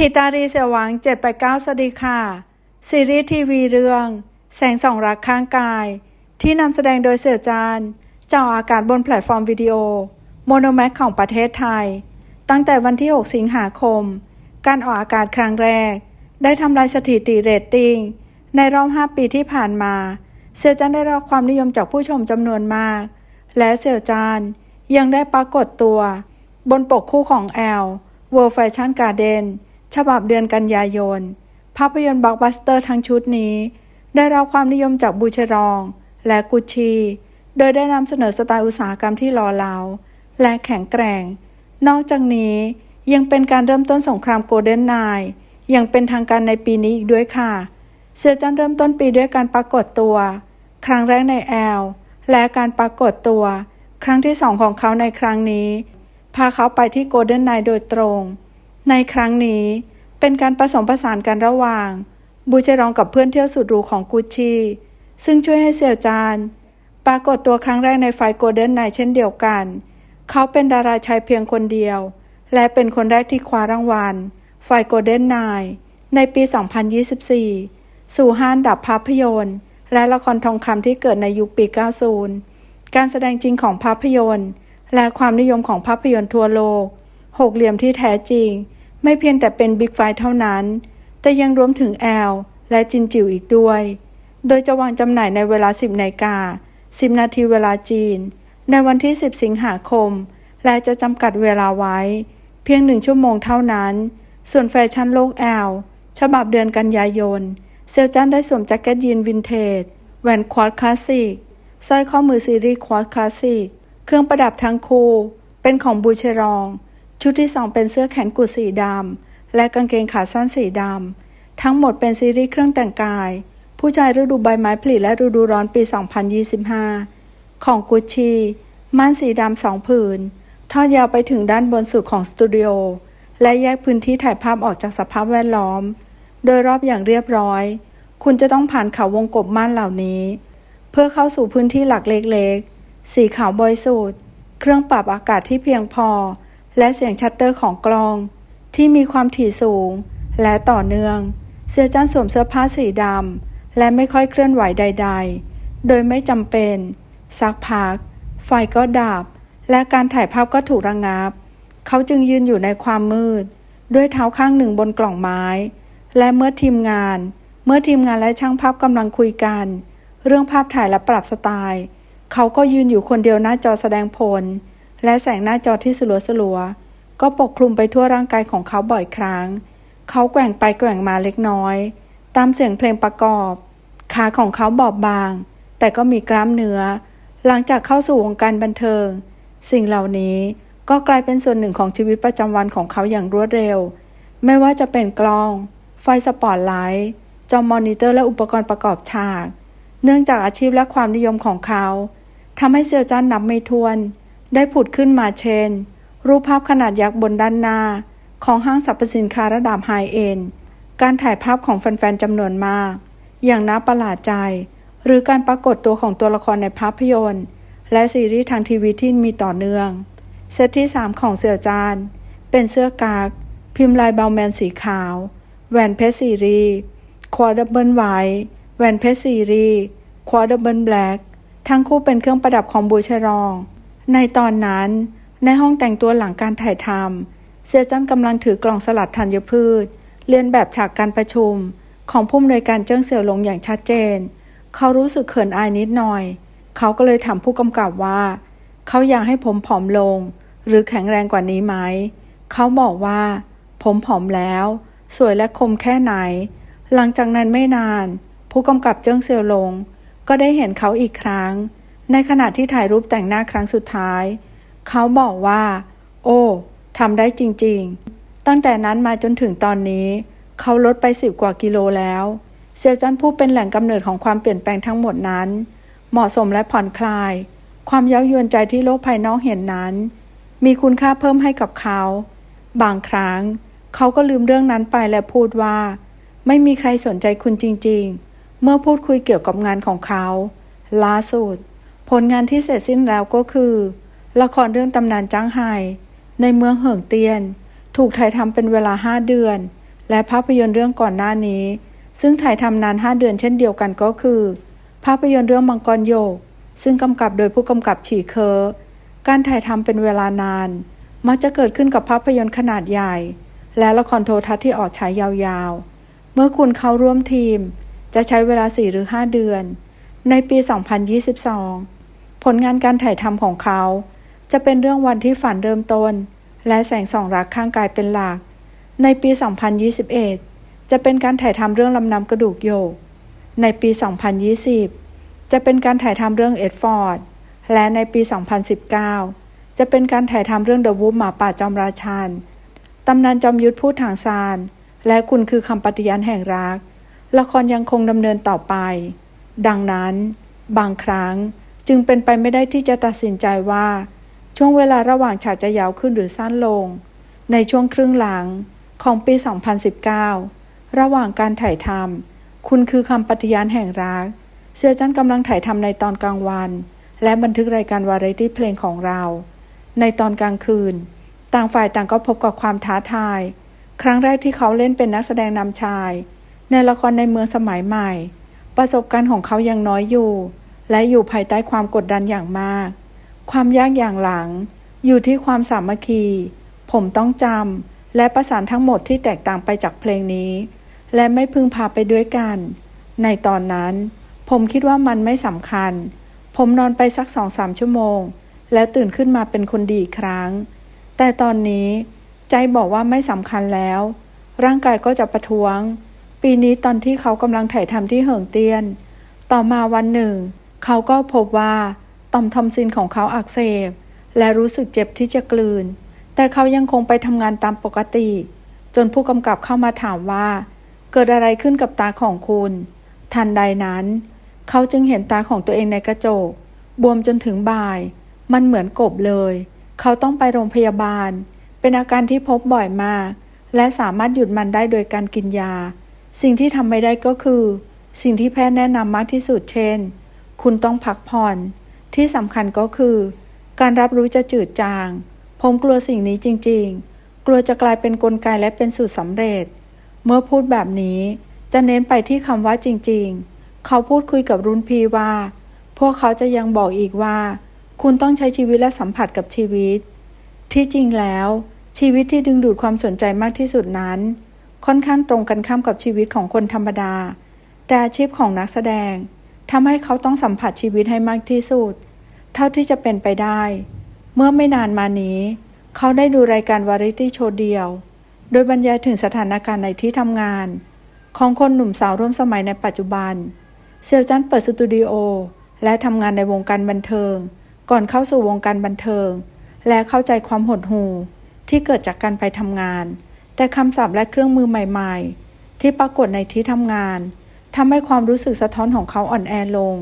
ทิตารีเสวัง 789 สวัสดีค่ะ ซีรีส์ทีวีเรื่อง แสงสองรักข้างกาย ที่นำแสดงโดยเสือจานเจ้าอากาศบนแพลตฟอร์มวิดีโอ โมโนแม็กของประเทศไทย ตั้งแต่วันที่ 6 สิงหาคม การออกอากาศครั้งแรก ได้ทำลายสถิติเรตติ้ง ในรอบ 5 ปีที่ผ่านมา เสือจานได้รับความนิยมจากผู้ชมจำนวนมาก และเสือจานยังได้ปรากฏตัว บนปกคู่ของแอล World Fashion Garden ฉบับเดือนกันยายน ภาพยนตร์บล็อกบัสเตอร์ทั้งชุดนี้ ได้รับความนิยมจากบูเชรอง และกุชชี โดยได้นำเสนอสไตล์อุตสาหกรรมที่หล่อเหลาและแข็งแกร่ง นอกจากนี้ยังเป็นการเริ่มต้นสงครามโกลเด้นไนน์อย่างเป็นทางการในปีนี้อีกด้วยค่ะ เสือจันเริ่มต้นปีด้วยการปรากฏตัว ครั้งแรกในแอลและการปรากฏตัว ครั้งที่สองของเขาในครั้งนี้ พาเขาไปที่โกลเด้นไนน์โดยตรง ในครั้งนี้เป็นการผสมผสานกันระหว่าง บูเชรองกับเพื่อนเที่ยวสุดหรูของกุชชีซึ่งช่วยให้เสี่ยวจานปรากฏตัวครั้งแรกในไฟโกลเด้นไนเช่นเดียวกัน เขาเป็นดาราชายเพียงคนเดียว และเป็นคนแรกที่คว้ารางวัล ไฟโกลเด้นไนในปี 2024 สู่ห้านดับภาพยนตร์ และละครทองคำที่เกิดในยุคปี 90 การแสดงจริงของภาพยนตร์ และความนิยมของภาพยนตร์ทั่วโลก หกเหลี่ยมที่แท้จริง ไม่เพียงแต่เป็นบิ๊กไฟเท่านั้น แต่ยังรวมถึงแอลและจินจิวอีกด้วย โดยจะวางจำหน่ายในเวลา 10นาฬิกา10 นาทีเวลาจีน ในวันที่ 10 สิงหาคม และจะจำกัดเวลาไว้ เพียงหนึ่งชั่วโมงเท่านั้น ส่วนแฟชั่นโลกแอลฉบับเดือนกันยายน เซลจันได้สวมแจ็คเก็ตยีนวินเทจแหวนควอดคลาสสิกสร้อยข้อมือซีรีส์ควอดคลาสสิกเครื่องประดับทั้งคู่ เป็นของบูเชรอง ชุดที่สองเป็นเสื้อแขนกุดสีดำและกางเกงขาสั้นสีดำทั้งหมดเป็นซีรีส์เครื่องแต่งกาย ผู้ชายฤดูใบไม้ผลิและฤดูร้อนปี 2025 ของกุชชีม่านสีดำสองผืน ทอดยาวไปถึงด้านบนสุดของสตูดิโอและแยกพื้นที่ถ่ายภาพออกจากสภาพแวดล้อม โดยรอบอย่างเรียบร้อย คุณจะต้องผ่านเขาวงกบม่านเหล่านี้ เพื่อเข้าสู่พื้นที่หลักเล็กๆ สีขาวบริสุทธิ์ เครื่องปรับอากาศที่เพียงพอ และเสียงชัตเตอร์ของกลอง ที่มีความถี่สูง และต่อเนื่องเสื้อจันสวมเสื้อผ้าสีดำ และไม่ค่อยเคลื่อนไหวใด ๆ โดยไม่จำเป็น สักพัก ไฟก็ดับ และการถ่ายภาพก็ถูกระงงับ เขาจึงยืนอยู่ในความมืด ด้วยเท้าข้างหนึ่งบนกล่องไม้ และเมื่อทีมงาน เมื่อทีมงานและช่างภาพกำลังคุยกัน เรื่องภาพถ่ายและปรับสไตล์ เขาก็ยืนอยู่คนเดียวหน้าจอแสดงผล และแสงหน้าจอที่สลัวสลัวก็ปกคลุมไปทั่วร่างกายของเขาบ่อยครั้ง เขาแกว่งไปแกว่งมาเล็กน้อย ตามเสียงเพลงประกอบ ขาของเขาบอบบาง แต่ก็มีกล้ามเนื้อ หลังจากเข้าสู่วงการบันเทิง สิ่งเหล่านี้ก็กลายเป็นส่วนหนึ่งของชีวิตประจำวันของเขาอย่างรวดเร็ว ไม่ว่าจะเป็นกล้อง ไฟสปอตไลท์จอมอนิเตอร์และอุปกรณ์ประกอบฉาก เนื่องจากอาชีพและความนิยมของเขาทำให้เซียวจันนับไม่ถ้วน ได้ผุดขึ้นมาเช่น รูปภาพขนาดยักษ์บนด้านหน้า ของห้างสรรพสินค้าระดับไฮเอ็นการถ่ายภาพของแฟนๆจำนวนมาก อย่างน่าประหลาดใจ หรือการปรากฏตัวของตัวละครในภาพยนตร์ และซีรีส์ทางทีวีที่มีต่อเนื่อง เซตที่ 3 ของเสี่ยวจาน เป็นเสื้อกาก พิมพ์ลายเบลแมนสีขาว แหวนเพชรซีรีควอเดเบิลไวท์แหวนเพชรซีรีควอเดเบิลแบล็กทั้งคู่เป็นเครื่องประดับของบูชรอง ในตอนนั้นในห้องแต่งตัวหลังการถ่ายทำเซียจันกำลังถือกล่องสลัดธัญพืชเลียนแบบฉากการประชุม ของผู้อำนวยการเจิ้งเสี่ยวหลงอย่างชัดเจน เขารู้สึกเขินอายนิดหน่อย เขาก็เลยถามผู้กำกับว่า เขาอยากให้ผมผอมลง หรือแข็งแรงกว่านี้ไหม เขาบอกว่า ผมผอมแล้ว สวยและคมแค่ไหน หลังจากนั้นไม่นาน ผู้กำกับเจิ้งเซียวหลง ก็ได้เห็นเขาอีกครั้ง ในขณะที่ถ่ายรูปแต่งหน้าครั้งสุดท้าย เขาบอกว่า โอ้ทำได้จริงๆ ตั้งแต่นั้นมาจนถึงตอนนี้ เขาลดไปสิบกว่ากิโลแล้ว เซียวจันผู้เป็นแหล่งกำเนิดของความเปลี่ยนแปลงทั้งหมดนั้น เหมาะสมและผ่อนคลาย ความเย้ายวนใจที่โลกภายนอกเห็นนั้น มีคุณค่าเพิ่มให้กับเขา บางครั้ง เขาก็ลืมเรื่องนั้นไปและพูดว่า ไม่มีใครสนใจคุณจริง ๆ เมื่อพูดคุยเกี่ยวกับงานของเขาล่าสุด ผลงานที่เสร็จสิ้นแล้วก็คือ ละครเรื่องตำนานจ้างไห่ในเมืองเหิงเตียน ถูกถ่ายทำเป็นเวลาห้าเดือน และภาพยนตร์เรื่องก่อนหน้านี้ ซึ่งถ่ายทำนาน 5 เดือนเช่นเดียวกันก็คือ ภาพยนตร์เรื่องมังกรโยก ซึ่งกำกับโดยผู้กำกับฉีเคอร์การถ่ายทำเป็นเวลานาน มักจะเกิดขึ้นกับภาพยนตร์ขนาดใหญ่ และละครโทรทัศน์ที่ออกฉายยาวๆ เมื่อคุณเข้าร่วมทีม จะใช้เวลา 4 หรือ 5 เดือน ในปี 2022 ผลงานการถ่ายทำของเขา จะเป็นเรื่องวันที่ฝันเริ่มต้น และแสงสองรักข้างกายเป็นหลัก ในปี 2021 จะเป็นการถ่ายทำเรื่องลำนำกระดูกโยก ในปี 2020 จะเป็นการถ่ายทำเรื่องเอ็ดฟอร์ด และในปี 2019 จะเป็นการถ่ายทำเรื่องเดอะวูฟหมาป่าจอมราชันตำนานจอมยุทธพูดทางซาน และคุณคือคำปฏิญาณแห่งรัก ละครยังคงดำเนินต่อไป ดังนั้น บางครั้ง จึงเป็นไปไม่ได้ที่จะตัดสินใจว่า ช่วงเวลาระหว่างฉากจะยาวขึ้นหรือสั้นลง ในช่วงครึ่งหลังของปี 2019 ระหว่างการถ่ายทำคุณคือคำปฏิญาณแห่งรัก เสื้อจันกำลังถ่ายทำในตอนกลางวัน และบันทึกรายการวาไรตี้เพลงของเรา ในตอนกลางคืน ต่างฝ่ายต่างก็พบกับความท้าทาย ครั้งแรกที่เขาเล่นเป็นนักแสดงนำชาย ในละครในเมืองสมัยใหม่ ประสบการณ์ของเขายังน้อยอยู่ และอยู่ภายใต้ความกดดันอย่างมาก ความยากอย่างหลัง อยู่ที่ความสามัคคี ผมต้องจำและประสานทั้งหมดที่แตกต่างไปจากเพลงนี้ และไม่พึงพาไปด้วยกัน ในตอนนั้น ผมคิดว่ามันไม่สำคัญ ผมนอนไปสักสองสามชั่วโมง แล้วตื่นขึ้นมาเป็นคนดีอีกครั้ง แต่ตอนนี้ใจบอกว่าไม่สำคัญแล้ว ร่างกายก็จะประท้วง ปีนี้ตอนที่เขากำลังถ่ายทำที่เหิงเตียน ต่อมาวันหนึ่ง เขาก็พบว่าต่อมทอมซินของเขาอักเสบ และรู้สึกเจ็บที่จะกลืน แต่เขายังคงไปทำงานตามปกติ จนผู้กำกับเข้ามาถามว่า เกิดอะไรขึ้นกับตาของคุณ ทันใดนั้น เขาจึงเห็นตาของตัวเองในกระจก บวมจนถึงบ่าย มันเหมือนกบเลย เขาต้องไปโรงพยาบาล เป็นอาการที่พบบ่อยมาก และสามารถหยุดมันได้โดยการกินยา สิ่งที่ทำไม่ได้ก็คือ สิ่งที่แพทย์แนะนำมากที่สุดเช่น คุณต้องพักผ่อน ที่สำคัญก็คือ การรับรู้จะจืดจาง ผมกลัวสิ่งนี้จริง ๆ กลัวจะกลายเป็นนกลไกและเป็นสูตรสำเร็จ เมื่อพูดแบบนี้จะเน้นไปที่คำว่าจริง ๆ เขาพูดคุยกับรุ่นพีว่า พวกเขาจะยังบอกอีกว่า คุณต้องใช้ชีวิตและสัมผัสกับชีวิต ที่จริงแล้ว ชีวิตที่ดึงดูดความสนใจมากที่สุดนั้น ค่อนข้างตรงกันข้ามกับชีวิตของคนธรรมดา แต่อาชีพของนักแสดง ทำให้เขาต้องสัมผัสชีวิตให้มากที่สุด เท่าที่จะเป็นไปได้ เมื่อไม่นานมานี้ เขาได้ดูรายการวาไรตี้โชว์เดียว โดยบรรยายถึงสถานการณ์ในที่ทำงาน ของคนหนุ่มสาวร่วมสมัยในปัจจุบัน เซียวจันเปิดสตูดิโอและทำงานในวงการบันเทิง ก่อนเข้าสู่วงการบันเทิง และเข้าใจความหดหู่ที่เกิดจากการไปทำงาน แต่คำศัพท์และเครื่องมือใหม่ ๆ ที่ปรากฏในที่ทำงาน ทำให้ความรู้สึกสะท้อนของเขาอ่อนแอลง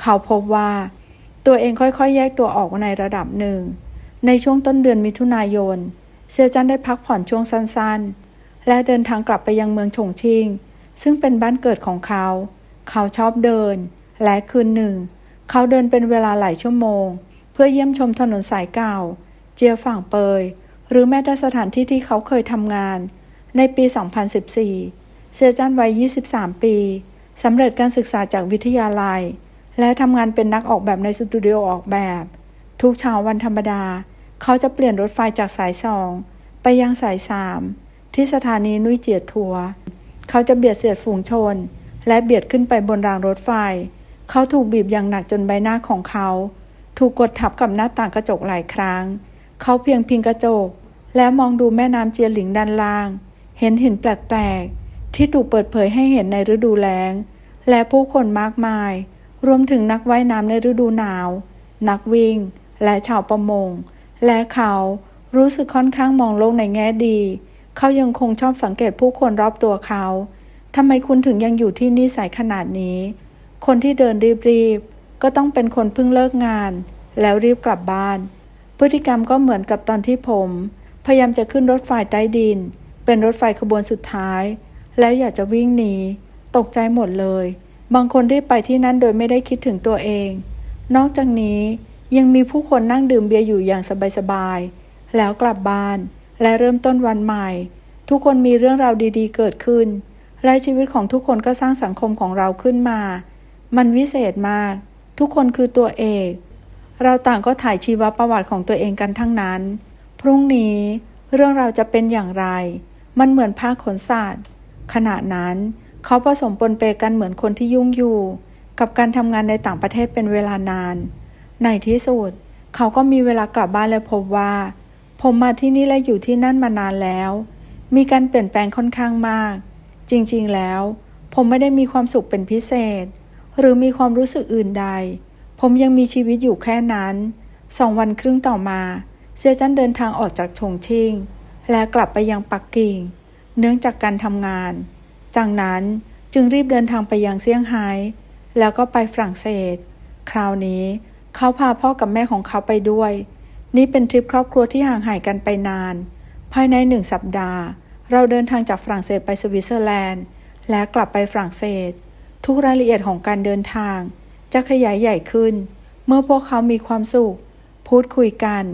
เขาพบว่า ตัวเองค่อยๆ แยกตัวออกในระดับหนึ่ง ในช่วงต้นเดือนมิถุนายน เซียวจันได้พักผ่อนช่วงสั้นๆ และเดินทางกลับไปยังเมืองฉงชิ่งซึ่งเป็นบ้านเกิดของเขา เขาชอบเดิน และคืนหนึ่ง เขาเดินเป็นเวลาหลายชั่วโมง เพื่อเยี่ยมชมถนนสายเก่า เจียฝั่งเปย หรือแม้แต่สถานที่ที่เขาเคยทำงาน ในปี 2014 เซียจันวัย 23 ปีสำเร็จการศึกษาจากวิทยาลัย และทำงานเป็นนักออกแบบในสตูดิโอออกแบบ ทุกเช้าวันธรรมดา เขาจะเปลี่ยนรถไฟจากสายสองไปยังสายสามที่สถานีนุยเจียดทัว เขาจะเบียดเสียดฝูงชน และเบียดขึ้นไปบนรางรถไฟ เขาถูกบีบอย่างหนักจนใบหน้าของเขา ถูกกดทับกับหน้าต่างกระจกหลายครั้ง เขาเพียงพิงกระจก แล้วมองดูแม่น้ำเจียหลิงด้านล่าง เห็นหินแปลกๆ ที่ถูกเปิดเผยให้เห็นในฤดูแล้ง และผู้คนมากมาย รวมถึงนักว่ายน้ำในฤดูหนาว นักวิ่ง และชาวประมง และเขารู้สึกค่อนข้างมองโลกในแง่ดี เขายังคงชอบสังเกตผู้คนรอบตัวเขาทำไมคุณถึงยังอยู่ที่นี่สายขนาดนี้ คนที่เดินรีบๆ ก็ต้องเป็นคนเพิ่งเลิกงาน แล้วรีบกลับบ้าน พฤติกรรมก็เหมือนกับตอนที่ผม พยายามจะขึ้นรถไฟใต้ดิน เป็นรถไฟขบวนสุดท้าย แล้วอยากจะวิ่งหนีตกใจหมดเลย บางคนรีบไปที่นั่นโดยไม่ได้คิดถึงตัวเอง นอกจากนี้ยังมีผู้คนนั่งดื่มเบียร์อยู่อย่างสบายๆแล้วกลับบ้านและเริ่มต้นวันใหม่ ทุกคนมีเรื่องราวดีๆ เกิดขึ้น และชีวิตของทุกคนก็สร้างสังคมของเราขึ้นมา มันวิเศษมาก ทุกคนคือตัวเอกเราต่างก็ถ่ายชีวประวัติของตัวเองกันทั้งนั้น พรุ่งนี้เรื่องเราจะเป็นอย่างไร มันเหมือนผ้าขนสัตว์ ขณะนั้น เขาผสมปนเปกันเหมือนคนที่ยุ่งอยู่ กับการทำงานในต่างประเทศเป็นเวลานาน ในที่สุด เขาก็มีเวลากลับบ้านและพบว่า ผมมาที่นี่และอยู่ที่นั่นมานานแล้ว มีการเปลี่ยนแปลงค่อนข้างมาก จริงๆแล้ว ผมไม่ได้มีความสุขเป็นพิเศษ หรือมีความรู้สึกอื่นใด ผมยังมีชีวิตอยู่แค่นั้นสองวันครึ่งต่อมา เซียจันเดินทางออกจากชงชิ่งและกลับไปยังปักกิ่ง เนื่องจากการทำงาน จากนั้นจึงรีบเดินทางไปยังเซี่ยงไฮ้ แล้วก็ไปฝรั่งเศส คราวนี้เขาพาพ่อกับแม่ของเขาไปด้วย นี่เป็นทริปครอบครัวที่ห่างหายกันไปนาน ภายในหนึ่งสัปดาห์ เราเดินทางจากฝรั่งเศสไปสวิตเซอร์แลนด์ และกลับไปฝรั่งเศส ทุกรายละเอียดของการเดินทาง จะขยายใหญ่ขึ้น เมื่อพวกเขามีความสุข พูดคุยกัน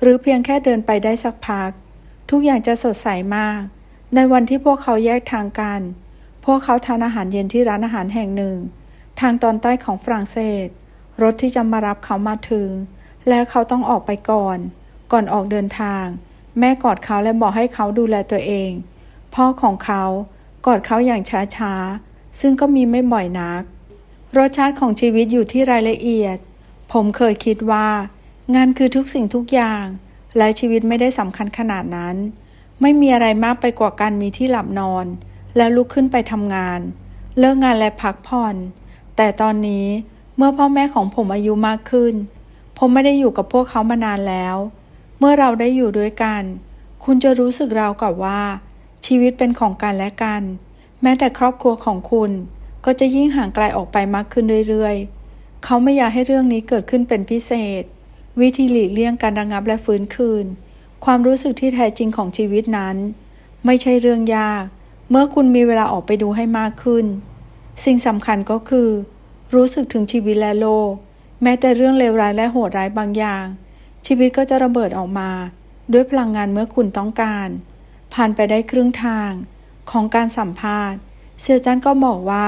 หรือเพียงแค่เดินไปได้สักพัก ทุกอย่างจะสดใสมาก ในวันที่พวกเขาแยกทางกัน พวกเขาทานอาหารเย็นที่ร้านอาหารแห่งหนึ่ง ทางตอนใต้ของฝรั่งเศส รถที่จะมารับเขามาถึง และเขาต้องออกไปก่อน ก่อนออกเดินทาง แม่กอดเขาและบอกให้เขาดูแลตัวเอง พ่อของเขากอดเขาอย่างช้าๆ ซึ่งก็มีไม่บ่อยนัก รสชาติของชีวิตอยู่ที่รายละเอียด ผมเคยคิดว่า งานคือทุกสิ่งทุกอย่าง และชีวิตไม่ได้สำคัญขนาดนั้น ไม่มีอะไรมากไปกว่าการมีที่หลับนอน และลุกขึ้นไปทำงาน เลิกงานและพักผ่อน แต่ตอนนี้เมื่อพ่อแม่ของผมอายุมากขึ้น ผมไม่ได้อยู่กับพวกเขามานานแล้ว เมื่อเราได้อยู่ด้วยกัน คุณจะรู้สึกราวกับว่า ชีวิตเป็นของกันและกัน แม้แต่ครอบครัวของคุณ ก็จะยิ่งห่างไกลออกไปมากขึ้นเรื่อยๆ เขาไม่อยากให้เรื่องนี้เกิดขึ้นเป็นพิเศษ วิธีหลีกเลี่ยงการระงับและฟื้นคืน ความรู้สึกที่แท้จริงของชีวิตนั้น ไม่ใช่เรื่องยาก เมื่อคุณมีเวลาออกไปดูให้มากขึ้น สิ่งสำคัญก็คือ รู้สึกถึงชีวิตและโลก แม้แต่เรื่องเลวร้ายและโหดร้ายบางอย่าง ชีวิตก็จะระเบิดออกมา ด้วยพลังงานเมื่อคุณต้องการ ผ่านไปได้ครึ่งทางของการสัมภาษณ์ เซียจันก็บอกว่า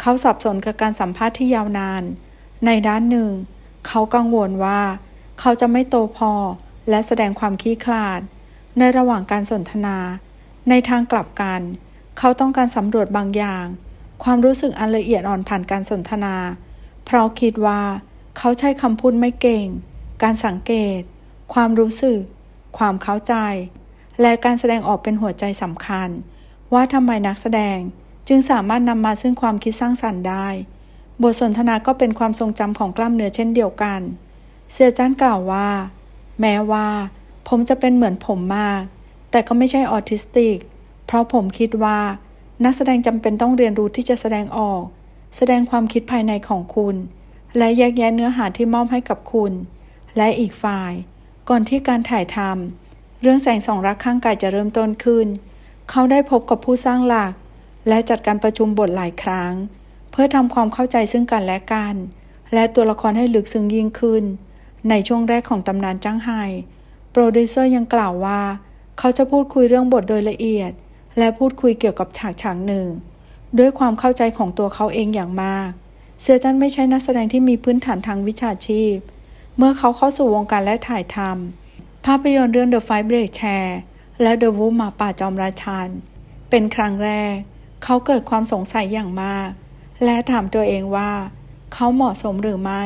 เขาสับสนกับการสัมภาษณ์ที่ยาวนาน ในด้านหนึ่ง เขากังวลว่า เขาจะไม่โตพอ และแสดงความขี้คลาด ในระหว่างการสนทนา ในทางกลับกัน เขาต้องการสำรวจบางอย่าง ความรู้สึกอันละเอียดอ่อนผ่านการสนทนา เพราะคิดว่าเขาใช้คำพูดไม่เก่ง การสังเกต ความรู้สึก ความเข้าใจ และการแสดงออกเป็นหัวใจสำคัญ ว่าทำไมนักแสดงจึงสามารถนำมาซึ่งความคิดสร้างสรรค์ได้ บทสนทนาก็เป็นความทรงจำของกล้ามเนื้อเช่นเดียวกันเสียจันกล่าวว่า แม้ว่า ผมจะเป็นเหมือนผมมาก แต่ก็ไม่ใช่ออทิสติก เพราะผมคิดว่า นักแสดงจำเป็นต้องเรียนรู้ที่จะแสดงออก แสดงความคิดภายในของคุณ และแยกแยะเนื้อหาที่มอบให้กับคุณ และอีกฝ่าย ก่อนที่การถ่ายทำเรื่องแสงสองรักข้างกายจะเริ่มต้นขึ้น เขาได้พบกับผู้สร้างหลัก และจัดการประชุมบทหลายครั้ง เพื่อทำความเข้าใจซึ่งกันและกัน และตัวละครให้ลึกซึ้งยิ่งขึ้น ในช่วงแรกของตำนานจ้างไฮโปรดิวเซอร์ยังกล่าวว่า เขาจะพูดคุยเรื่องบทโดยละเอียด และพูดคุยเกี่ยวกับฉากฉากหนึ่ง ด้วยความเข้าใจของตัวเขาเองอย่างมากเสือจันไม่ใช่นักแสดงที่มีพื้นฐานทางวิชาชีพ เมื่อเขาเข้าสู่วงการและถ่ายทำภาพยนตร์เรื่อง The Five Break Chair และ The Wolf หมาป่าจอมราชันเป็นครั้งแรก เขาเกิดความสงสัยอย่างมาก และถามตัวเองว่า เขาเหมาะสมหรือไม่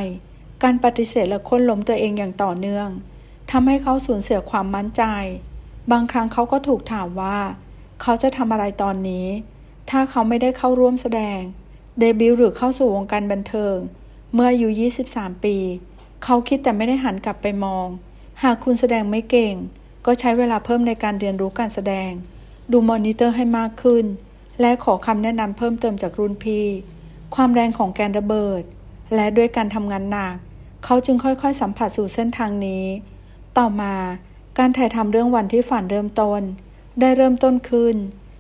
การปฏิเสธและค้นล้มตัวเองอย่างต่อเนื่องทำให้เขาสูญเสียความมั่นใจ บางครั้งเขาก็ถูกถามว่า เขาจะทำอะไรตอนนี้ ถ้าเขาไม่ได้เข้าร่วมแสดง เดบิวต์หรือเข้าสู่วงการบันเทิง เมื่ออายุ 23 ปี เขาคิดแต่ไม่ได้หันกลับไปมอง หากคุณแสดงไม่เก่ง ก็ใช้เวลาเพิ่มในการเรียนรู้การแสดง ดูมอนิเตอร์ให้มากขึ้น และขอคำแนะนำเพิ่มเติมจากรุ่นพี่ ความแรงของแกนระเบิด และด้วยการทำงานหนัก เขาจึงค่อยๆ สัมผัสสู่เส้นทางนี้ ต่อมาการถ่ายทำเรื่องวันที่ฝันเริ่มต้น ได้เริ่มต้นขึ้น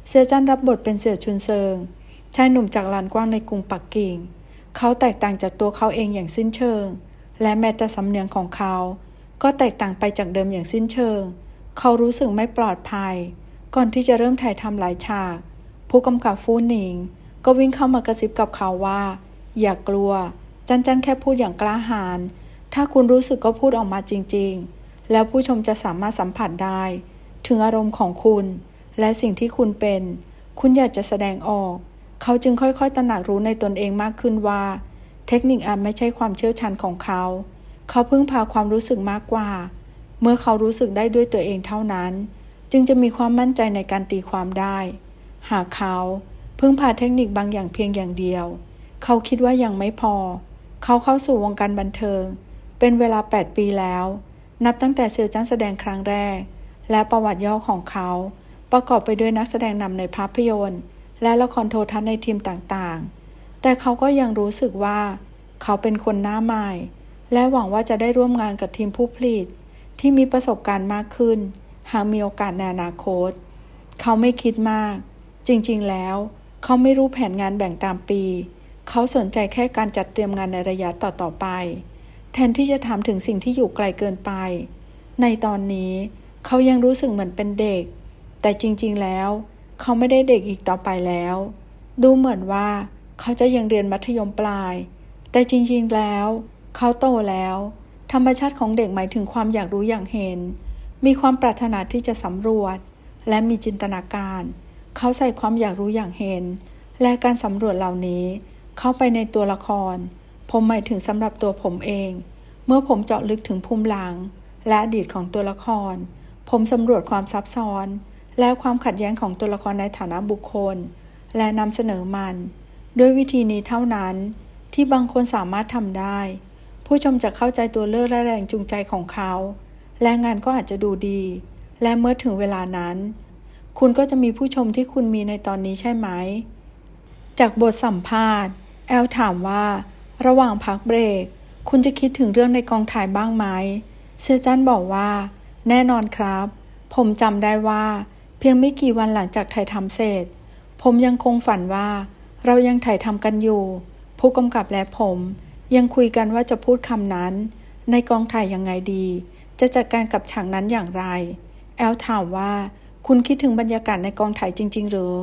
เซียจันรับบทเป็นเสี่ยวชุนเซิงชายหนุ่มจากลานกว้างในกรุงปักกิ่ง เขาแตกต่างจากตัวเขาเองอย่างสิ้นเชิง และแม้แต่สำเนียงของเขา ก็แตกต่างไปจากเดิมอย่างสิ้นเชิง เขารู้สึกไม่ปลอดภัย ก่อนที่จะเริ่มถ่ายทำหลายฉาก ผู้กำกับฟูหนิง ก็วิ่งเข้ามากระซิบกับเขาว่า อย่ากลัว จันจันแค่พูดอย่างกล้าหาญ ถ้าคุณรู้สึกก็พูดออกมาจริง ๆ แล้วผู้ชมจะสามารถสัมผัสได้ ถึงอารมณ์ของคุณ และสิ่งที่คุณเป็น คุณอยากจะแสดงออก เขาจึงค่อยๆตระหนักรู้ในตนเองมากขึ้นว่า เทคนิคอาจไม่ใช่ความเชี่ยวชาญของเขา เขาพึ่งพาความรู้สึกมากกว่า เมื่อเขารู้สึกได้ด้วยตัวเองเท่านั้น จึงจะมีความมั่นใจในการตีความได้ หากเขาพึ่งพาเทคนิคบางอย่างเพียงอย่างเดียว เขาคิดว่ายังไม่พอ เขาเข้าสู่วงการบันเทิง เป็นเวลา 8 ปีแล้ว นับตั้งแต่เซลจันแสดงครั้งแรก และประวัติย่อของเขา ประกอบไปด้วยนักแสดงนำในภาพยนตร์ และละครโทรทัศน์ในทีมต่างๆ แต่เขาก็ยังรู้สึกว่า เขาเป็นคนหน้าใหม่ และหวังว่าจะได้ร่วมงานกับทีมผู้ผลิต ที่มีประสบการณ์มากขึ้น หากมีโอกาสในอนาคต เขาไม่คิดมาก จริงๆแล้ว เขาไม่รู้แผนงานแบ่งตามปี เขาสนใจแค่การจัดเตรียมงานในระยะต่อๆไป แทนที่จะถามถึงสิ่งที่อยู่ไกลเกินไป ในตอนนี้เขายังรู้สึกเหมือนเป็นเด็ก แต่จริงๆแล้ว เขาไม่ได้เด็กอีกต่อไปแล้ว ดูเหมือนว่า เขาจะยังเรียนมัธยมปลาย แต่จริงๆแล้ว เขาโตแล้ว ธรรมชาติของเด็กหมายถึงความอยากรู้อย่างเห็น มีความปรารถนาที่จะสำรวจ และมีจินตนาการ เขาใส่ความอยากรู้อย่างเห็น และการสำรวจเหล่านี้ เข้าไปในตัวละคร ผมหมายถึงสำหรับตัวผมเอง เมื่อผมเจาะลึกถึงภูมิหลัง และอดีตของตัวละคร ผมสำรวจความซับซ้อน และความขัดแย้งของตัวละครในฐานะบุคคล และนำเสนอมัน ด้วยวิธีนี้เท่านั้นที่บางคนสามารถทำได้ ผู้ชมจะเข้าใจตัวเลือกและแรงจูงใจของเขา และงานก็อาจจะดูดี และเมื่อถึงเวลานั้น คุณก็จะมีผู้ชมที่คุณมีในตอนนี้ใช่ไหม จากบทสัมภาษณ์ แอลถามว่า ระหว่างพักเบรก คุณจะคิดถึงเรื่องในกองถ่ายบ้างไหมเซอร์จันบอกว่า แน่นอนครับ ผมจำได้ว่า เพียงไม่กี่วันหลังจากถ่ายทำเสร็จ ผมยังคงฝันว่า เรายังถ่ายทำกันอยู่ ผู้กำกับและผมยังคุยกันว่าจะพูดคำนั้น ในกองถ่ายยังไงดี จะจัดการกับฉากนั้นอย่างไร แอลถามว่า คุณคิดถึงบรรยากาศในกองถ่ายจริง ๆ หรือ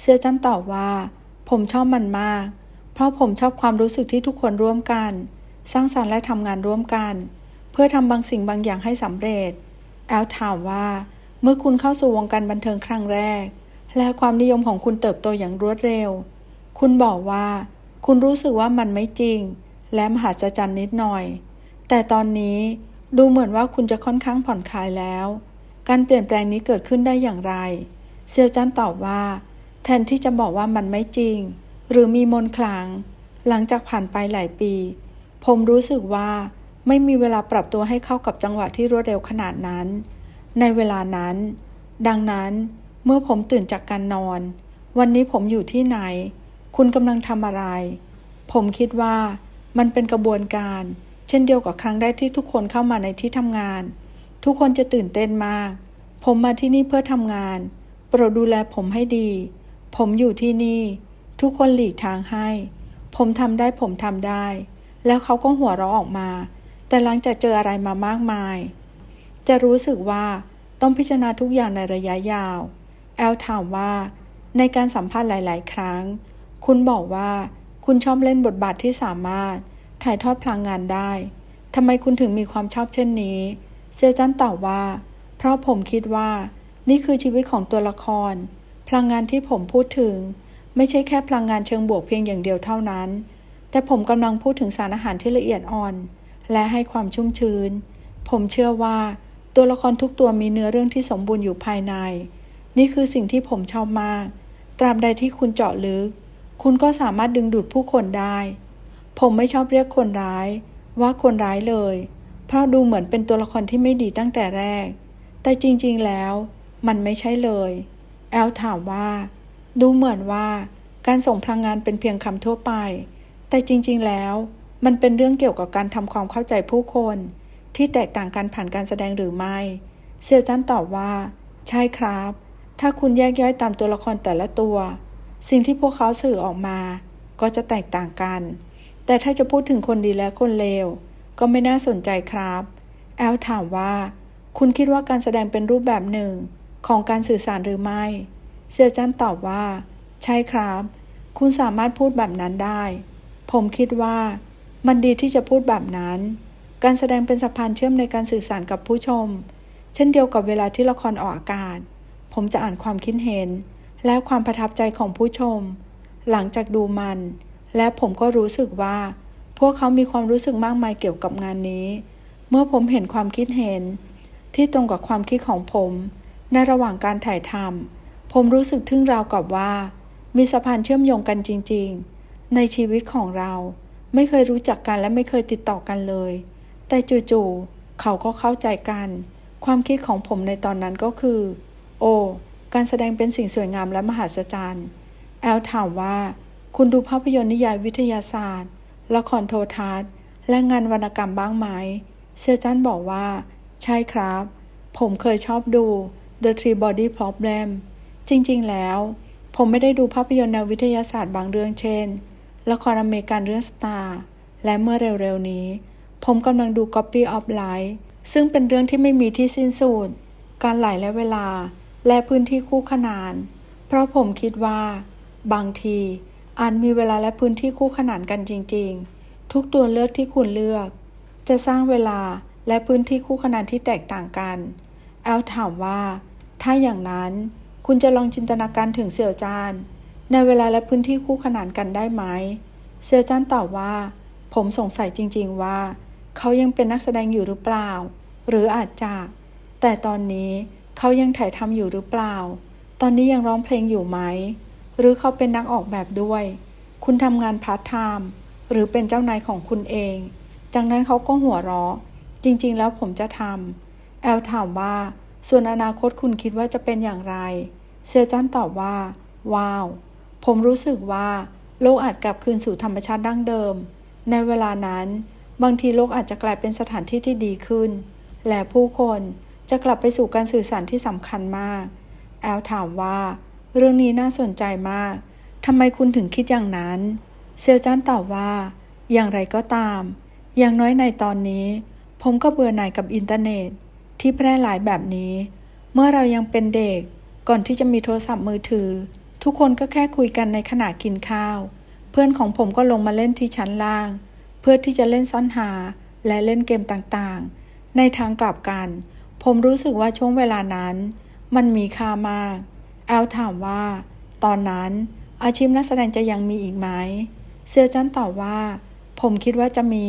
เซียจันตอบว่า ผมชอบมันมาก เพราะผมชอบความรู้สึกที่ทุกคนร่วมกัน สร้างสรรค์และทำงานร่วมกัน เพื่อทำบางสิ่งบางอย่างให้สำเร็จ แอลถามว่า เมื่อคุณเข้าสู่วงการบันเทิงครั้งแรก และความนิยมของคุณเติบโตอย่างรวดเร็ว คุณบอกว่า คุณรู้สึกว่ามันไม่จริง และมหัศจรรย์นิดหน่อย แต่ตอนนี้ดูเหมือนว่าคุณจะค่อนข้างผ่อนคลายแล้ว การเปลี่ยนแปลงนี้เกิดขึ้นได้อย่างไร เซียวจันตอบว่า แทนที่จะบอกว่ามันไม่จริง หรือมีมนต์ขลังหลังจากผ่านไปหลายปี ผมรู้สึกว่าไม่มีเวลาปรับตัวให้เข้ากับจังหวะที่รวดเร็วขนาดนั้น ในเวลานั้น ดังนั้นเมื่อผมตื่นจากการนอน วันนี้ผมอยู่ที่ไหน คุณกำลังทำอะไร ผมคิดว่ามันเป็นกระบวนการ เช่นเดียวกับครั้งแรกที่ทุกคนเข้ามาในที่ทำงาน ทุกคนจะตื่นเต้นมาก ผมมาที่นี่เพื่อทำงาน โปรดดูแลผมให้ดี ผมอยู่ที่นี่ ทุกคนหลีกทางให้ ผมทำได้ผมทำได้ แล้วเขาก็หัวเราะออกมา แต่หลังจากเจออะไรมามากมาย จะรู้สึกว่าต้องพิจารณาทุกอย่างในระยะยาว แอลถามว่า ในการสัมภาษณ์หลาย ๆ ครั้ง คุณบอกว่าคุณชอบเล่นบทบาทที่สามารถถ่ายทอดพลังงานได้ทำไมคุณถึงมีความชอบเช่นนี้ เซอร์จันตอบว่า เพราะผมคิดว่า นี่คือชีวิตของตัวละคร พลังงานที่ผมพูดถึง ไม่ใช่แค่พลังงานเชิงบวกเพียงอย่างเดียวเท่านั้น แต่ผมกำลังพูดถึงสารอาหารที่ละเอียดอ่อน และให้ความชุ่มชื้น ผมเชื่อว่า ตัวละครทุกตัวมีเนื้อเรื่องที่สมบูรณ์อยู่ภายใน นี่คือสิ่งที่ผมชอบมาก ตราบใดที่คุณเจาะลึก คุณก็สามารถดึงดูดผู้คนได้ ผมไม่ชอบเรียกคนร้าย ว่าคนร้ายเลย เพราะดูเหมือนเป็นตัวละครที่ไม่ดีตั้งแต่แรก แต่จริงๆแล้ว มันไม่ใช่เลย แอลถามว่า ดูเหมือนว่าการส่งพลังงานเป็นเพียงคำทั่วไป แต่จริงๆ แล้ว มันเป็นเรื่องเกี่ยวกับการทำความเข้าใจผู้คน ที่แตกต่างกันผ่านการแสดงหรือไม่ เซียวจันตอบว่า ใช่ครับ ถ้าคุณแยกย่อยตามตัวละครแต่ละตัว สิ่งที่พวกเขาสื่อออกมา ก็จะแตกต่างกัน แต่ถ้าจะพูดถึงคนดีและคนเลว ก็ไม่น่าสนใจครับ แอลถามว่า คุณคิดว่าการแสดงเป็นรูปแบบหนึ่ง ของการสื่อสารหรือไม่ เสี่ยจันตอบว่า ใช่ครับ คุณสามารถพูดแบบนั้นได้ ผมคิดว่า มันดีที่จะพูดแบบนั้น การแสดงเป็นสะพานเชื่อมในการสื่อสารกับผู้ชม เช่นเดียวกับเวลาที่ละครออกอากาศ ผมจะอ่านความคิดเห็น และความประทับใจของผู้ชม หลังจากดูมัน และผมก็รู้สึกว่า พวกเขามีความรู้สึกมากมายเกี่ยวกับงานนี้ เมื่อผมเห็นความคิดเห็น ที่ตรงกับความคิดของผม ในระหว่างการถ่ายทำ ผมรู้สึกทึ่งราวกับว่า มีสะพานเชื่อมโยงกันจริง ๆ ในชีวิตของเรา ไม่เคยรู้จักกันและไม่เคยติดต่อกันเลย แต่จู่ๆเขาก็เข้าใจกัน ความคิดของผมในตอนนั้นก็คือ โอ้ การแสดงเป็นสิ่งสวยงามและมหัศจรรย์ แอลถามว่า คุณดูภาพยนตร์นิยายวิทยาศาสตร์ ละครโทรทัศน์ และงานวรรณกรรมบ้างไหม เซอร์จันบอกว่า ใช่ครับ ผมเคยชอบดู The Three Body Problem จริงๆ แล้ว ผมไม่ได้ดูภาพยนตร์แนววิทยาศาสตร์บางเรื่องเช่น ละครอเมริกันเรื่อง Star และเมื่อเร็วๆ นี้ ผมกำลังดู Copy of Life ซึ่งเป็นเรื่องที่ไม่มีที่สิ้นสุด การไหลและเวลา และพื้นที่คู่ขนาน เพราะผมคิดว่า บางทีอาจมีเวลาและพื้นที่คู่ขนานกันจริง ๆ ทุกตัวเลือกที่คุณเลือก จะสร้างเวลาและพื้นที่คู่ขนานที่แตกต่างกัน แอลถามว่า ถ้าอย่างนั้น คุณจะลองจินตนาการถึงเสี่ยวจาน ในเวลาและพื้นที่คู่ขนานกันได้ไหม เสี่ยวจานตอบว่า ผมสงสัยจริง ๆ ว่า เขายังเป็นนักแสดงอยู่หรือเปล่า หรืออาจจะ แต่ตอนนี้เขายังถ่ายทำอยู่หรือเปล่า ตอนนี้ยังร้องเพลงอยู่ไหม หรือเขาเป็นนักออกแบบด้วย คุณทำงานพาร์ทไทม์หรือเป็นเจ้านายของคุณเอง จากนั้นเขาก็หัวเราะ จริง ๆ แล้วผมจะทำแอลถามว่า ส่วนอนาคตคุณคิดว่าจะเป็นอย่างไร เซียจันตอบว่า ว้าว ผมรู้สึกว่า โลกอาจกลับคืนสู่ธรรมชาติดั้งเดิม ในเวลานั้น บางทีโลกอาจจะกลายเป็นสถานที่ที่ดีขึ้น และผู้คนจะกลับไปสู่การสื่อสารที่สำคัญมาก แอลถามว่า เรื่องนี้น่าสนใจมากทำไมคุณถึงคิดอย่างนั้น เซียวจันตอบว่า อย่างไรก็ตาม อย่างน้อยในตอนนี้ ผมก็เบื่อหน่ายกับอินเทอร์เน็ต ที่แพร่หลายแบบนี้ เมื่อเรายังเป็นเด็ก ก่อนที่จะมีโทรศัพท์มือถือ ทุกคนก็แค่คุยกันในขณะกินข้าว เพื่อนของผมก็ลงมาเล่นที่ชั้นล่าง เพื่อที่จะเล่นซ่อนหาและเล่นเกมต่างๆ ในทางกลับกัน ผมรู้สึกว่าช่วงเวลานั้น มันมีค่ามาก แอลถามว่า ตอนนั้นอาชีพนักแสดงจะยังมีอีกไหมเซียจันตอบว่า ผมคิดว่าจะมี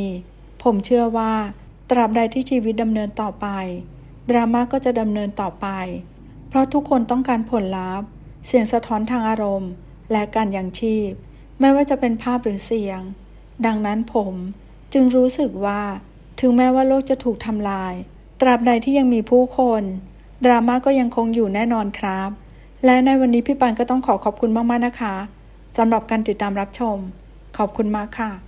ผมเชื่อว่า ตราบใดที่ชีวิตดำเนินต่อไป ดราม่าก็จะดำเนินต่อไป เพราะทุกคนต้องการผลลัพธ์ เสียงสะท้อนทางอารมณ์ และการยังชีพ ไม่ว่าจะเป็นภาพหรือเสียง ดังนั้นผมจึงรู้สึกว่า ถึงแม้ว่าโลกจะถูกทำลาย ตราบใดที่ยังมีผู้คน ดราม่าก็ยังคงอยู่แน่นอนครับ และในวันนี้พี่ปันก็ต้องขอขอบคุณมากๆนะคะสำหรับการติดตามรับชม ขอบคุณมากค่ะ